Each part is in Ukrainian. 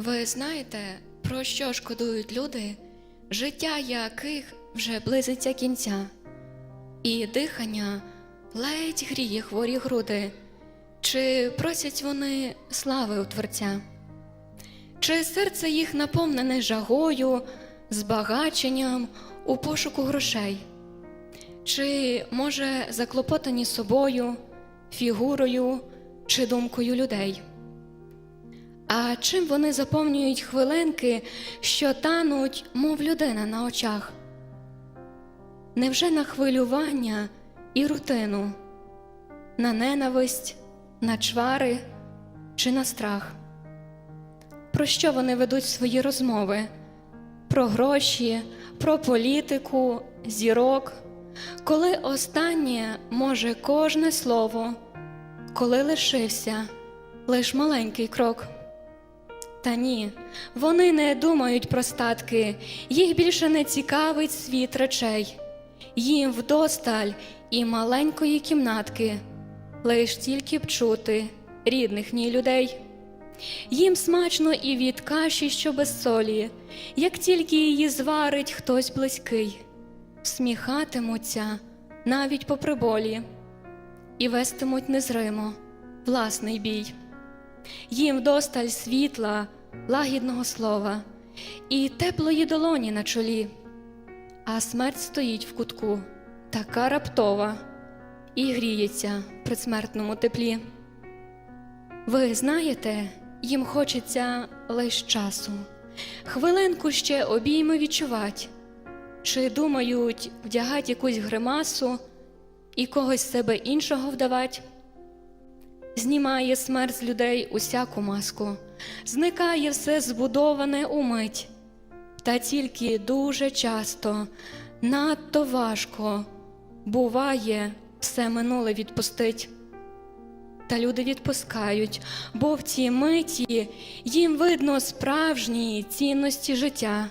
Ви знаєте, про що шкодують люди, життя яких вже близиться кінця, і дихання ледь гріє хворі груди, чи просять вони слави у Творця, чи серце їх наповнене жагою, збагаченням у пошуку грошей, чи, може, заклопотані собою, фігурою чи думкою людей. А чим вони заповнюють хвилинки, що тануть, мов людина на очах? Невже на хвилювання і рутину, на ненависть, на чвари чи на страх? Про що вони ведуть свої розмови? Про гроші, про політику, зірок, коли останнє може кожне слово, коли лишився лиш маленький крок. Та ні, вони не думають про статки, їх більше не цікавить світ речей. Їм вдосталь і маленької кімнатки, лиш тільки б чути рідних ні людей. Їм смачно і від каші, що без солі, як тільки її зварить хтось близький, сміхатимуться навіть попри болі і вестимуть незримо власний бій. Їм вдосталь світла, лагідного слова і теплої долоні на чолі, а смерть стоїть в кутку, така раптова, і гріється при смертному теплі. Ви знаєте, їм хочеться лиш часу, хвилинку ще обійми відчувать, чи думають вдягать якусь гримасу і когось себе іншого вдавать. Знімає смерть з людей усяку маску, зникає все збудоване умить, та тільки дуже часто, надто важко буває все минуле відпустить. Та люди відпускають, бо в цій миті їм видно справжні цінності життя,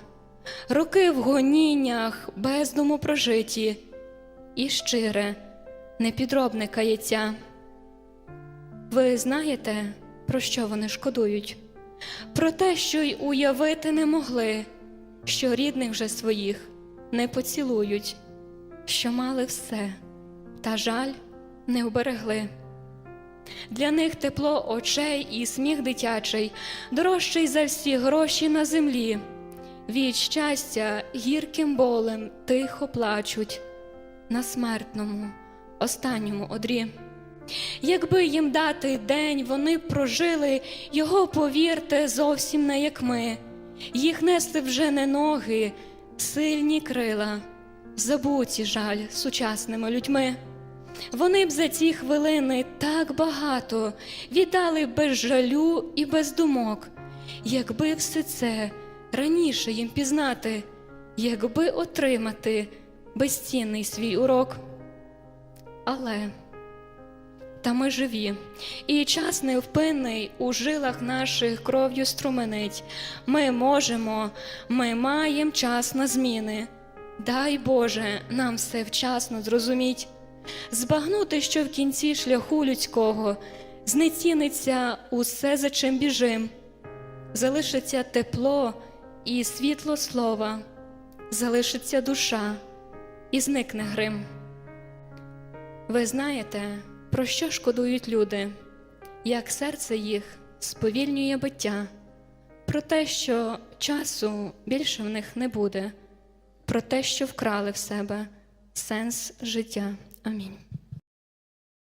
роки в гоніннях бездуму прожиті, і щире, непідробне каяття. Ви знаєте, про що вони шкодують? Про те, що й уявити не могли, що рідних вже своїх не поцілують, що мали все, та жаль не оберегли. Для них тепло очей і сміх дитячий, дорожчий за всі гроші на землі. Від щастя гірким болем тихо плачуть на смертному, останньому одрі. Якби їм дати день, вони прожили, його, повірте, зовсім не як ми. Їх несли вже не ноги, сильні крила, забуті жаль сучасними людьми. Вони б за ці хвилини так багато віддали без жалю і без думок, якби все це раніше їм пізнати, якби отримати безцінний свій урок. Але та ми живі, і час невпинний у жилах наших кров'ю струменить. Ми можемо, ми маємо час на зміни. Дай Боже, нам все вчасно зрозуміть, збагнути, що в кінці шляху людського знеціниться усе, за чим біжим, залишиться тепло і світло слова, залишиться душа і зникне грим. Ви знаєте, про що шкодують люди, як серце їх сповільнює биття, про те, що часу більше в них не буде, про те, що вкрали в себе сенс життя. Амінь.